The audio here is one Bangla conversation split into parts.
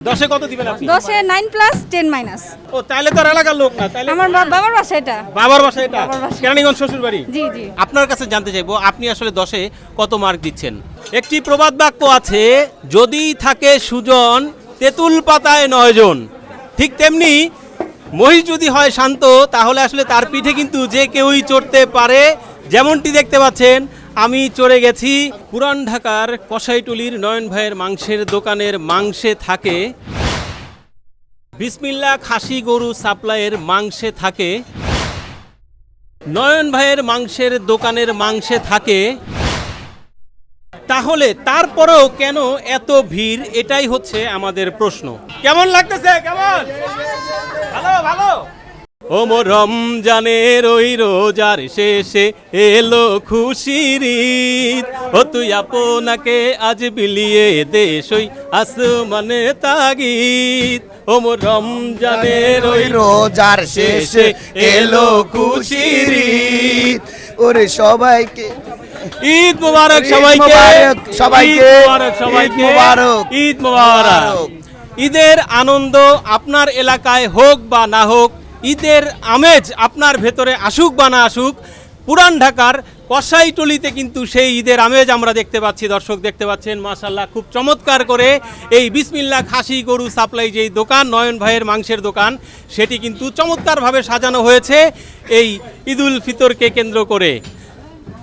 দশে কত দিবেন আপনি? দশে নাইন প্লাস টেন মাইনাস ও তাহলে তো এলাকার লোক না তাহলে আমার বাবার বাসা এটা। বাবার বাসা এটা? কেরানীগঞ্জ শ্বশুর বাড়ি জি জি। আপনার কাছে জানতে চাইব আপনি আসলে দশে কত মার্ক দিচ্ছেন? একটি প্রবাদ বাক্য আছে যদি থাকে সুজন তেঁতুল পাতায় নয়জন ঠিক তেমনি মহিষ যদি হয় শান্ত তাহলে আসলে তার পিঠে কিন্তু যে কেউই চড়তে পারে যেমনটি দেখতে পাচ্ছেন আমি চড়ে গেছি পুরান ঢাকার কসাইটুলির নয়ন ভাইয়ের মাংসের দোকানের মাংসে থাকে। বিসমিল্লা খাসি গরু সাপ্লাইয়ের মাংসে থাকে। নয়ন ভাইয়ের মাংসের দোকানের মাংসে থাকে। তাহলে তারপরেও কেন এত ভিড়? এটাই হচ্ছে আমাদের প্রশ্ন। কেমন লাগতেছে? কেমন? ভালো ভালো। ও মো রমজানের ওই রোজার শেষে এলো খুশির ঈদ। ও তুই আপনাকে আজ বিলিয়ে দেশ ওই আসমানে তাগিদ। ও মো রমজানের ওই রোজার শেষে এলো খুশির ঈদ। ওরে সবাইকে। ঈদ মোবারক সবাইকে। সবাইকে। ঈদ মোবারক সবাইকে। ঈদ মোবারক। ঈদ মোবারক। মোবারক। ঈদের আনন্দ আপনার এলাকায় হোক বা না হোক ঈদের আমেজ আপনার ভেতরে আসুক বা না আসুক, পুরান ঢাকার কসাইটলিতে কিন্তু সেই ঈদের আমেজ আমরা দেখতে পাচ্ছি, দর্শক দেখতে পাচ্ছেন মাশাল্লাহ খুব চমৎকার করে এই বিসমিল্লা খাসি গরু সাপ্লাই যেই দোকান, নয়ন ভাইয়ের মাংসের দোকান, সেটি কিন্তু চমৎকারভাবে সাজানো হয়েছে এই ঈদুল ফিতরকে কেন্দ্র করে।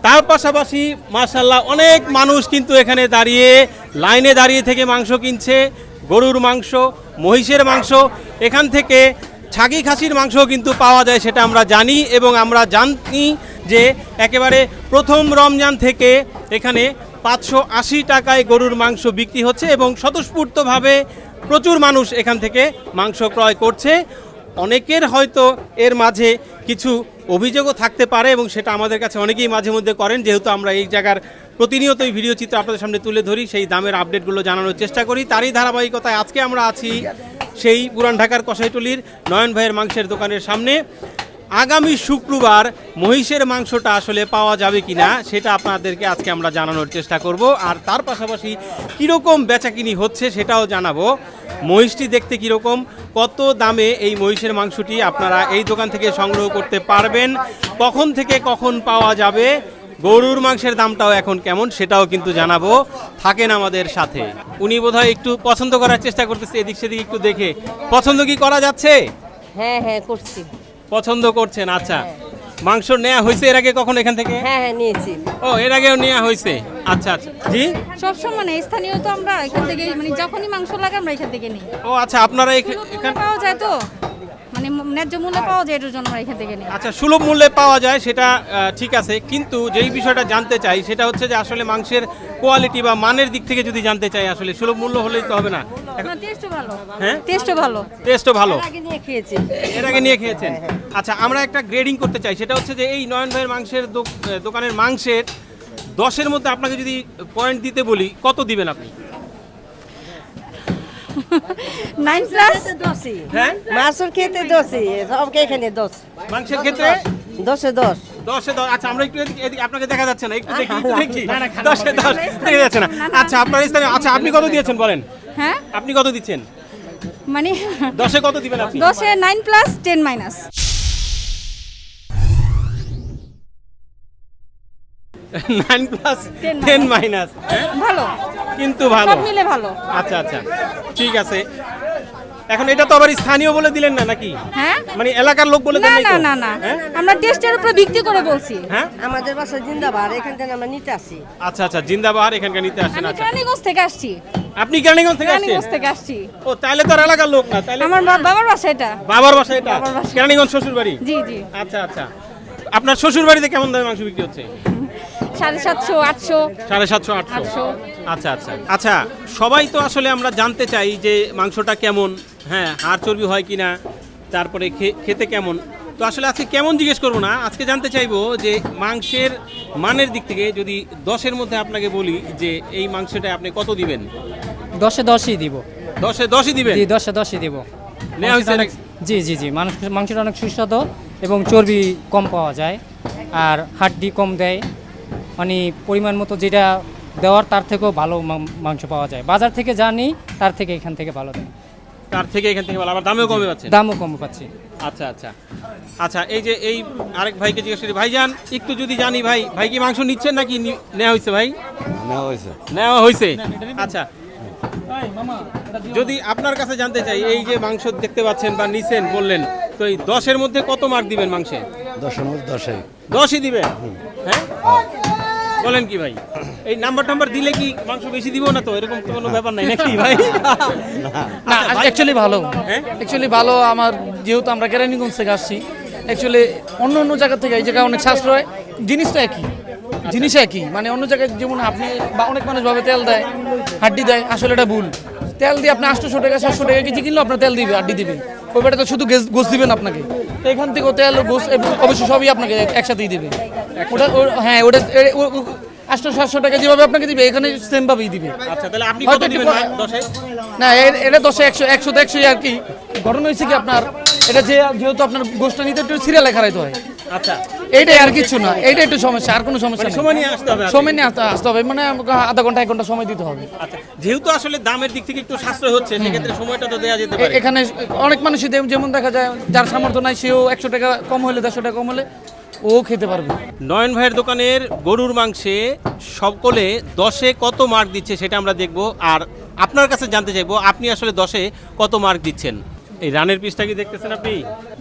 তার পাশাপাশি মার্শাল্লাহ অনেক মানুষ কিন্তু এখানে দাঁড়িয়ে লাইনে দাঁড়িয়ে থেকে মাংস কিনছে, গরুর মাংস, মহিষের মাংস, এখান থেকে ছাগি খাসির মাংস কিন্তু পাওয়া যায়, সেটা আমরা জানি এবং আমরা জানি যে একেবারে প্রথম রমজান থেকে এখানে পাঁচশো আশি টাকায় গরুর মাংস বিক্রি হচ্ছে এবং স্বতঃস্ফূর্তভাবে প্রচুর মানুষ এখান থেকে মাংস ক্রয় করছে। অনেকের হয়তো এর মাঝে কিছু অভিযোগও থাকতে পারে এবং সেটা আমাদের কাছে অনেকেই মাঝে মধ্যে করেন। যেহেতু আমরা এই জায়গার প্রতিনিয়তই ভিডিও চিত্র আপনাদের সামনে তুলে ধরি, সেই দামের আপডেটগুলো জানানোর চেষ্টা করি। তারই ধারাবাহিকতায় আজকে আমরা আছি সেই পুরান ঢাকার কসাইটুলির নয়ন ভাইয়ের মাংসের দোকানের সামনে। আগামী শুক্রবার মহিষের মাংসটা আসলে পাওয়া যাবে কিনা সেটা আপনাদেরকে আজকে আমরা জানানোর চেষ্টা করব। আর তার পাশাপাশি কীরকম বেচাকিনি হচ্ছে সেটাও জানাব। মহিষটি দেখতে কীরকম, কত দামে এই মহিষের মাংসটি আপনারা এই দোকান থেকে সংগ্রহ করতে পারবেন, কখন থেকে কখন পাওয়া যাবে গরুর মাংসের দামটাও এখন কেমন সেটাও কিন্তু জানাব। থাকেন আমাদের সাথে। উনি বোধহয় একটু পছন্দ করার চেষ্টা করতেছে এদিক সেদিক একটু দেখে। পছন্দ কি করা যাচ্ছে? হ্যাঁ হ্যাঁ করছি। পছন্দ করছেন আচ্ছা। মাংস নেওয়া হয়েছে এর আগে কখন এখান থেকে? হ্যাঁ হ্যাঁ নিয়েছি। ও এর আগেও নেওয়া হয়েছে। আচ্ছা আচ্ছা। জি? সবসময় মানে স্থানীয় তো আমরা এখান থেকে মানে যখনই মাংস লাগে আমরা এখান থেকে নিই। ও আচ্ছা আপনারা এখান পাওয়া যায় তো? মানে ন্যায্য মূল্যে পাওয়া যায় এটার জন্য আমরা এখান থেকে নিই। আচ্ছা সুলভ মূল্যে পাওয়া যায় সেটা ঠিক আছে কিন্তু যেই বিষয়টা জানতে চাই সেটা হচ্ছে যে আসলে মাংসের কোয়ালিটি বা মানের দিক থেকে যদি জানতে চাই আসলে সুলভ মূল্য হলেই তো হবে না। টেস্টও ভালো। হ্যাঁ? টেস্টও ভালো। টেস্টও ভালো। আগে নিয়ে খেয়েছি এর আগে নিয়ে খেয়েছেন? আচ্ছা আমরা একটা গ্রেডিং করতে চাই সেটা হচ্ছে যে এই নয়ন ভাইয়ের মাংসের দোকানের মাংসের দশের মধ্যে আপনাকে যদি পয়েন্ট দিতে বলি কত দিবেন আপনি? নাইন প্লাস দশই। হ্যাঁ? মাছের খেতে দশই। সবকে এখানে দশ। মাংসের ক্ষেত্রে? দশে দশ। দশে দশ। আচ্ছা আমরা একটু এদিকে এদিকে আপনাকে দেখা যাচ্ছে না। একটু দেখি একটু দেখি। দশে দশ। দেখা যাচ্ছে না। আচ্ছা আপনার স্থানীয় আচ্ছা আপনি কত দিয়েছেন বলেন? হ্যাঁ? আপনি কত দিচ্ছেন? মানে দশে কত দিবেন আপনি? দশে nine plus ten minus nine plus 10 ten minus ভালো। কিন্তু ভালো। সব মিলে ভালো। আচ্ছা আচ্ছা। ঠিক আছে। এখন এটা তো আবার স্থানীয় বলে দিলেন না নাকি? হ্যাঁ? মানে এলাকার লোক বলে না দেন না না না। হ্যাঁ? আমরা টেস্টের উপরে ভিত্তি করে বলছি। হ্যাঁ? আমাদের বাসা এখান থেকে আমরা নিতে আসি। আচ্ছা আচ্ছা এখানকার নিতে আসেন আমি আচ্ছা। রানীগঞ্জ থেকে আসছি। আপনি কেরানীগঞ্জ থেকে আসছেন? থেকে আসছি। ও তাহলে তো আর এলাকার লোক না তাহলে আমার বাবার বাসা এটা। বাবার বাসা এটা? কেরানীগঞ্জ শ্বশুর বাড়ি জি জি। আচ্ছা আচ্ছা। আপনার শ্বশুর বাড়িতে কেমন দামে মাংস বিক্রি হচ্ছে? সাড়ে সাতশো আটশো। সাড়ে সাতশো আটশো। আচ্ছা আচ্ছা। আচ্ছা সবাই তো আসলে আমরা জানতে চাই যে মাংসটা কেমন হ্যাঁ হাড় চর্বি হয় কিনা তারপরে খে- খেতে কেমন। তো আসলে আজকে কেমন জিজ্ঞেস করব না আজকে জানতে চাইব যে মাংসের মানের দিক থেকে যদি দশের মধ্যে আপনাকে বলি যে এই মাংসটা আপনি কত দিবেন? দশে দশই দিব। দশে দশই দিবেন? জি দশে দশই দিব। নেওয়া হয়েছে জি জি জি মানুষ মাংসটা অনেক সুস্বাদু এবং চর্বি কম পাওয়া যায় আর হাড্ডি কম দেয়। মানে পরিমাণ মতো যেটা দেওয়ার তার থেকেও ভালো মাংস পাওয়া যায়। বাজার থেকে যা নিই তার থেকে এখান থেকে ভালো দেয় তার থেকে এখান থেকে ভালো। আবার দামেও কমে পাচ্ছে? দামও কম পাচ্ছি। আচ্ছা আচ্ছা। আচ্ছা এই যে এই আরেক ভাইকে জিজ্ঞেস করি ভাইজান একটু যদি জানি ভাই ভাই কি মাংস নিচ্ছেন নাকি নি- নেওয়া হয়েছে ভাই? নেওয়া হয়েছে নেওয়া হয়েছে আচ্ছা। যদি আপনার কাছে জানতে চাই এই যে মাংস দেখতে পাচ্ছেন বা নিছেন বললেন তো এই দশের মধ্যে কত মার্ক দিবেন মাংসে? দশের মধ্যে দশাই। দশই দিবেন? হ্যাঁ। বলেন কি ভাই? এই নাম্বার টাম্বার দিলে কি মাংস বেশি দিব না তো? এরকম তো কোনো ব্যাপার নাই নাকি ভাই? না অ্যাকচুয়ালি ভালো। হ্যাঁ? অ্যাকচুয়ালি ভালো আমার যেহেতু আমরা কেরানীগঞ্জ থেকে আসছি অ্যাকচুয়ালি অন্য অন্য জায়গা থেকে এই জায়গায় অনেক সাশ্রয় জিনিসটা একই। জিনিস একই। মানে অন্য জায়গায় যেমন আপনি বা অনেক মানুষ ভাবে তেল দেয় হাড্ডি দেয় আসলে এটা ভুল। তেল দিয়ে আপনি আটশোশো টাকা সাতশো টাকা কেজি কিনলেও আপনার তেল দিবে হাড্ডি দিবে। ওই বেটা তো শুধু গেস- দিবেন আপনাকে। তো এখান থেকেও তেল গোস অবশ্যই সবই আপনাকে একসাথেই দিবে। ওটা হ্যাঁ ওটা আটশো সাতশো টাকা যেভাবে আপনাকে দিবে এখানে সেম ভাবেই দিবে। আচ্ছা তাহলে আপনি কত দিবেন কম- ভাই দশে? না এটা দশে একশো একশো তো একশোই আর কি। ঘটনা হয়েছে কি আপনার এটা যে যেহেতু আপনার গোষ্ঠটা নিতে একটু সিরিয়ালে খারাইতে হয়। আচ্ছা। এইটাই আর কিছু না এইটা একটু সমস্যা আর কোনো সমস্যা মানে সময় নিয়ে আসতে হবে সময় নিয়ে আসতে আসতে হবে মানে আধা ঘণ্টা এক ঘণ্টা সময় দিতে হবে। আচ্ছা যেহেতু আসলে দামের দিক থেকে একটু সাশ্রয় হচ্ছে সেক্ষেত্রে সময়টা তো দেওয়া যেতে পারে। এখানে অনেক মানুষই যেমন দেখা যায় যার সামর্থ্য নাই সেও একশো টাকা কম হলে দেড়শো টাকা কম হলে ও খেতে পারবে। নয়ন ভাইয়ের দোকানের গরুর মাংসে সকলে দশে কত মার্ক দিচ্ছে সেটা আমরা দেখব। আর আপনার কাছে জানতে চাইব আপনি আসলে দশে কত মার্ক দিচ্ছেন? এই রানের পিসটা কি দেখতেছেন আপনি?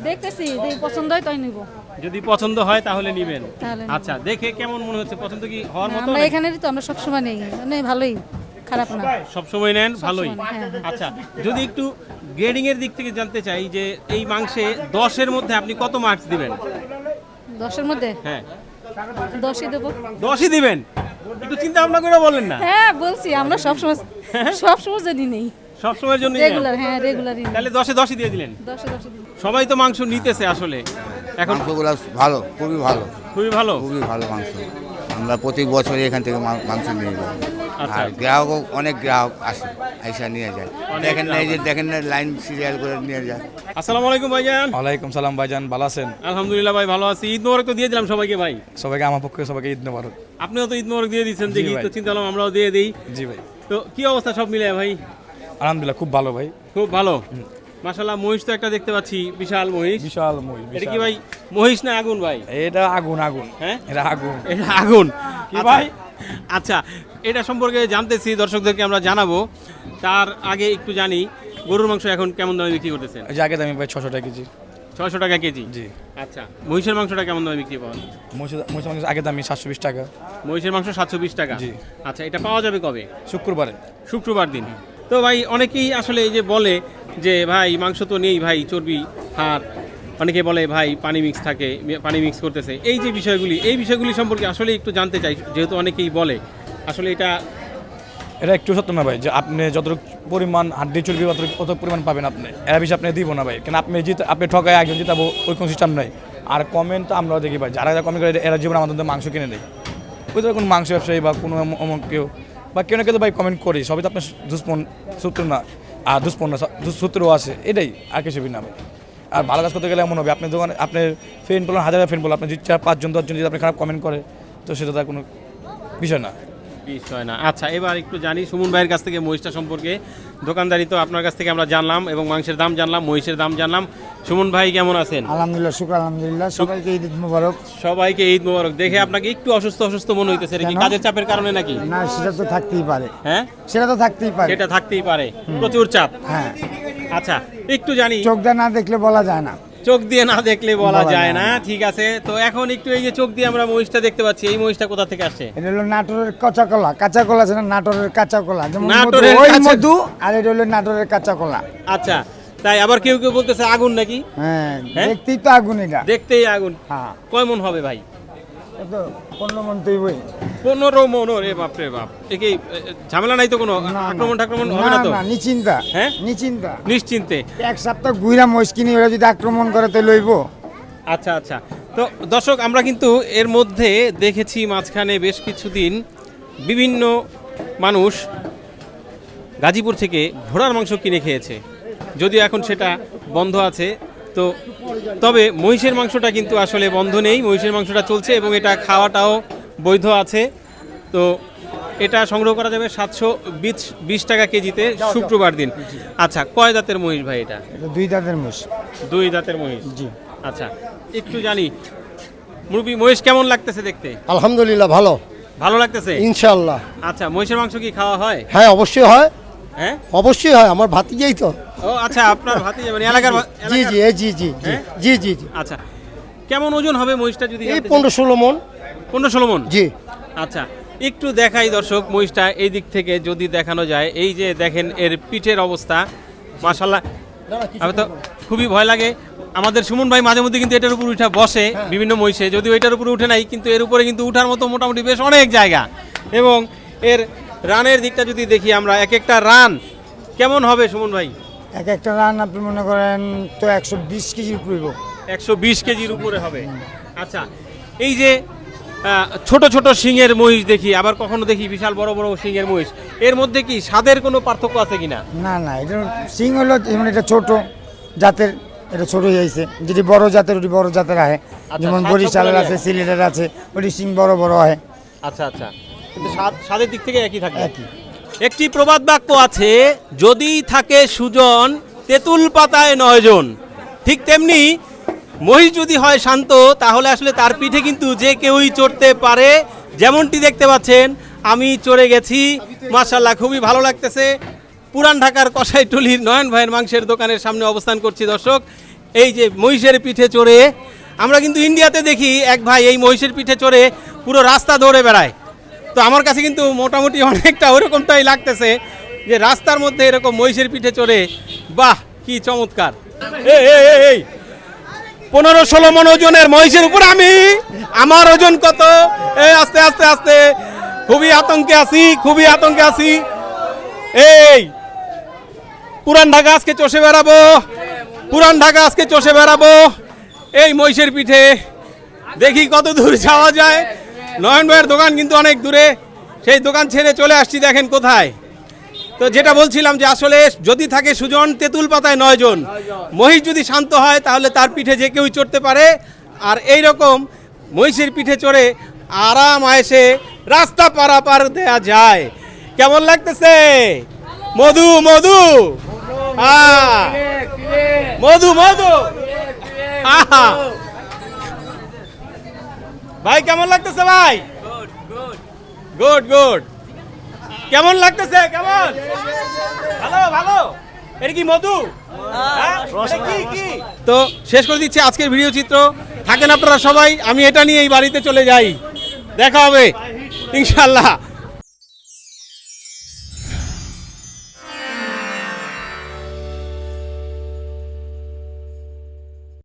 দেখতেছি যদি পছন্দ হয় তাই নিব। যদি পছন্দ হয় তাহলে নিবেন। আচ্ছা দেখে কেমন মনে হচ্ছে? পছন্দ কি হওয়ার মতো আমরা এখানেরই তো আমরা সবসময় নেই। মানে ভালোই খারাপ না। সব সময় নেন ভালোই। হ্যাঁ। আচ্ছা যদি একটু গ্রেডিং এর দিক থেকে জানতে চাই যে এই মাংসে দশের মধ্যে আপনি কত মার্কস দিবেন? দশের মধ্যে? হ্যাঁ। দশই দেবো। দশই দিবেন? একটু চিন্তা ভাবনা করে বলেন না। হ্যাঁ বলছি আমরা সবসময় সবসময় জানি নেই। সব সময়ের জন্য রেগুলার হ্যাঁ রেগুলারই তাহলে দশে দশই দিয়ে দিলেন। দশে দশে সবাই তো মাংস নিতেছে আসলে। এখন মাংসগুলো ভালো খুবই ভালো। খুবই ভালো? খুবই ভালো মাংস। আমরা প্রতি বছর এখান থেকে মাংস নিয়ে যাই। আর গ্রাহকও অনেক গ্রাহক আসে আইসা নিয়ে যায়। দেখেন না এই যে দেখেন না লাইন সিরিয়াল করে নিয়ে যায়। আসসালামু আলাইকুম ভাইজান। ওয়ালাইকুম সালাম ভাইজান ভালো আছেন? আলহামদুলিল্লাহ ভাই ভালো আছি। ঈদ মোবারক তো দিয়ে দিলাম সবাইকে ভাই। সবাইকে আমার পক্ষে সবাইকে ঈদ মোবারক। আপনিও তো ঈদ মোবারক দিয়ে দিচ্ছেন জি দেখি তো চিন্তা করলাম আমরাও দিয়ে দিই। জি ভাই। তো কি অবস্থা সব মিলে ভাই? আলহামদুলিল্লাহ খুব ভালো ভাই। খুব ভালো। মাশাল্লাহ মহিষ তো একটা দেখতে পাচ্ছি বিশাল মহিষ। বিশাল মই এটা কি ভাই মহিষ না আগুন ভাই? এটা আগুন আগুন। হ্যাঁ? এটা আগুন। এটা আগুন। কি আচ্ছা, ভাই? আচ্ছা এটা সম্পর্কে জানতেছি দর্শকদেরকে আমরা জানাব। তার আগে একটু জানি গরুর মাংস এখন কেমন দামে বিক্রি করতেছেন? ওই যে আগে দামি ভাই ছশো টাকা কেজি। ছয়শো টাকা কেজি? জি। আচ্ছা মহিষের মাংসটা কেমন দামে বিক্রি পাওয়া মহিষের মহিষের মাংস আগে দামি সাতশো বিশ টাকা। মহিষের মাংস সাতশো বিশ টাকা? জি। আচ্ছা এটা পাওয়া যাবে কবে? শুক্রবারে। শুক্রবার দিন। তো ভাই অনেকেই আসলে এই যে বলে যে ভাই মাংস তো নেই ভাই চর্বি হাড়। অনেকে বলে, ভাই, পানি মিক্স থাকে, পানি মিক্স করতেছে। এই যে বিষয়গুলি, এই বিষয়গুলি সম্পর্কে আসলে একটু জানতে চাই, যেহেতু অনেকেই বলে। আসলে এটা এটা একটু সত্য না ভাই, যে আপনি যতটুকু পরিমাণ হাড্ডি, চর্বি অত পরিমাণ পাবেন আপনি, এরা বেশি আপনি দিব না ভাই। কেন আপনি জিত, আপনি ঠকায় একজন জিতাবো, ওই কোনো সিস্টেম নাই। আর কমেন্ট তো আমরাও দেখি ভাই, যারা যারা কমেন্ট করে, এরা জীবন আমাদের মাংস কিনে নেই ওই তো কোনো মাংস ব্যবসায়ী বা কোনো অমুক- কেউ, বা কেউ না কেউ ভাই কমেন্ট করি সবই তো আপনার দুষ্পন সূত্র না, আর দুষ্পন্ন সূত্রও আছে, এটাই, আর কিছু না ভাই। আর ভালো কাজ করতে গেলে এমন হবে। আপনার দোকানে আপনার ফ্রেন্ড বলুন হাজার ফ্রেন্ড বলুন আপনি যদি চার পাঁচজন দশজন যদি আপনি খারাপ কমেন্ট করে তো সেটা তার কোনো বিষয় না। বিষয় না। আচ্ছা এবার একটু জানি সুমন ভাইয়ের কাছ থেকে মহিষটা সম্পর্কে। দোকানদারি তো আপনার কাছ থেকে আমরা জানলাম এবং মাংসের দাম জানলাম মহিষের দাম জানলাম। সুমন ভাই কেমন আছেন? আলহামদুলিল্লাহ শুক্র আলহামদুলিল্লাহ। সবাইকে ঈদ মোবারক। সবাইকে ঈদ মোবারক। দেখে আপনাকে একটু অসুস্থ অসুস্থ মনে হইতেছে। এটা কি কাজের চাপের কারণে নাকি? না সেটা তো থাকতেই পারে। হ্যাঁ? সেটা তো থাকতেই পারে। সেটা থাকতেই পারে। প্রচুর চাপ। হ্যাঁ। আচ্ছা একটু জানি। চোখ দিয়ে না দেখলে বলা যায় না। চোখ দিয়ে না দেখলে বলা যায় না। ঠিক আছে। তো এখন একটু এই যে চোখ দিয়ে আমরা মহিষটা দেখতে পাচ্ছি এই মহিষটা কোথা থেকে আসছে? এটা হলো নাটোরের কাঁচা কলা। কাঁচা কলা আছে না? নাটোরের কাঁচা কলা। যেমন নাটোরের ওই মধু আর এটা হলো নাটোরের কাঁচা কলা। আচ্ছা তাই আবার কেউ কেউ বলতেছে আগুন নাকি? হ্যাঁ হ্যাঁ? দেখতেই তো আগুন এটা। দেখতেই আগুন। হ্যাঁ। কয় মন হবে ভাই? পনেরো মন রে বাপ। রে বাপ একে ঝামেলা নাই তো কোনো? আক্রমণ টাক্রমণ হবে না তো? হ্যাঁ? নিশ্চিন্তে। এক সপ্তাহ গুইরা মস্কিনি ওরা যদি আক্রমণ করে তো লইব আচ্ছা আচ্ছা। তো দর্শক আমরা কিন্তু এর মধ্যে দেখেছি মাঝখানে বেশ কিছুদিন বিভিন্ন মানুষ গাজীপুর থেকে ঘোড়ার মাংস কিনে খেয়েছে। যদিও এখন সেটা বন্ধ আছে তো তবে মহিষের মাংসটা কিন্তু আসলে বন্ধ নেই মহিষের মাংসটা চলছে এবং এটা খাওয়াটাও বৈধ আছে। তো এটা সংগ্রহ করা যাবে সাতশো বিশ বিশ টাকা কেজিতে শুক্রবার দিন। আচ্ছা কয় দাঁতের মহিষ ভাই এটা? এটা দুই দাঁতের মহিষ। দুই দাঁতের মহিষ? জি। আচ্ছা একটু জানি মুরবি মহিষ কেমন লাগতেছে দেখতে? আলহামদুলিল্লাহ ভালো। ভালো লাগতেছে? ইনশাল্লাহ আচ্ছা মহিষের মাংস কি খাওয়া হয়? হ্যাঁ অবশ্যই হয়। হ্যাঁ? অবশ্যই হয় আমার ভাতিজাই তো। ও আচ্ছা আপনার ভাতি মানে এলাকার জি জি জি জি জি হ্যাঁ? জি জি জি। আচ্ছা কেমন ওজন হবে মহিষটা যদি এই পনেরো ষোলো মন। পনেরো ষোলো মন? জি। আচ্ছা একটু দেখাই দর্শক মহিষটা এই দিক থেকে যদি দেখানো যায়। এই যে দেখেন এর পিঠের অবস্থা মাশাল্লাহ আমি তো খুবই ভয় লাগে। আমাদের সুমন ভাই মাঝে মধ্যে কিন্তু এটার উপর উঠা বসে বিভিন্ন মহিষে যদিও এটার উপরে উঠে নাই কিন্তু এর উপরে কিন্তু উঠার মতো মোটামুটি বেশ অনেক জায়গা। এবং এর রানের দিকটা যদি দেখি আমরা এক একটা রান। কেমন হবে সুমন ভাই? এক একটা রান আপনি মনে করেন তো একশো বিশ কেজির পড়ব একশো বিশ কেজির উপরে হবে। আচ্ছা এই যে আহ, ছোট ছোট শিঙের মহিষ দেখি আবার কখনো দেখি বিশাল বড় বড় শিঙের মহিষ। এর মধ্যে কি স্বাদের কোনো পার্থক্য আছে কিনা? না না এটা সিং হলো যেমন এটা ছোট জাতের এটা ছোট হয়েছে যেটি বড় জাতের ওটি বড় জাতের আছে যেমন স্বাদ বরিশালের আছে সিলেটের আছে ওটি সিং বড় বড় হয় আচ্ছা আচ্ছা। কিন্তু স্বাদ স্বাদের দিক থেকে একই থাকে। একই। একটি প্রবাদ বাক্য আছে, যদি থাকে সুজন, তেঁতুল পাতায় নয়জন ঠিক তেমনি মহিষ যদি হয় শান্ত, তাহলে আসলে তার পিঠে কিন্তু যে কেউই চড়তে পারে, যেমনটি দেখতে পাচ্ছেন, আমি চড়ে গেছি। মার্শাল্লাহ খুবই ভালো লাগতেছে। পুরান ঢাকার কষাইটুলির নয়ন ভাইয়ের মাংসের দোকানের সামনে অবস্থান করছি দর্শক। এই যে মহিষের পিঠে চড়ে, আমরা কিন্তু ইন্ডিয়াতে দেখি এক ভাই এই মহিষের পিঠে চড়ে পুরো রাস্তা দৌড়ে বেড়ায়। তো আমার কাছে কিন্তু মোটামুটি অনেকটা ওরকমটাই লাগতেছে যে রাস্তার মধ্যে এরকম মহিষের পিঠে চলে বাহ কি চমৎকার। এই, পনেরো ষোলো মন ওজনের মহিষের উপর আমি আমার ওজন কত? এই আস্তে আস্তে আস্তে খুবই আতঙ্কে আছি খুবই আতঙ্কে আছি। এই পুরান ঢাকা আজকে চষে বেড়াবো পুরান ঢাকা আজকে চষে বেড়াবো। এই মহিষের পিঠে দেখি কত দূর যাওয়া যায়। নয়ন ভাইয়ের দোকান কিন্তু অনেক দূরে। সেই দোকান ছেড়ে চলে আসছি, দেখেন কোথায়। তো যেটা বলছিলাম যে আসলে যদি থাকে সুজন, তেঁতুল পাতায় নয় জন। মহিষ যদি শান্ত হয়, তাহলে তার পিঠে যে কেউই চড়তে পারে। আর এই রকম মহিষের পিঠে চড়ে আরাম আয়েসে রাস্তা পারাপার দেয়া যায়। কেমন লাগতেছে? মধু মধু! মধু মধু! আহা! ভাই কেমন লাগতেছে ভাই? গুড গুড কেমন লাগতেছে? কেমন? ভালো ভালো। এটা কি মধু? হ্যাঁ? তো শেষ করে দিচ্ছি আজকের ভিডিও চিত্র। থাকেন আপনারা সবাই আমি এটা নিয়ে এই বাড়িতে চলে যাই। দেখা হবে। ইনশাল্লাহ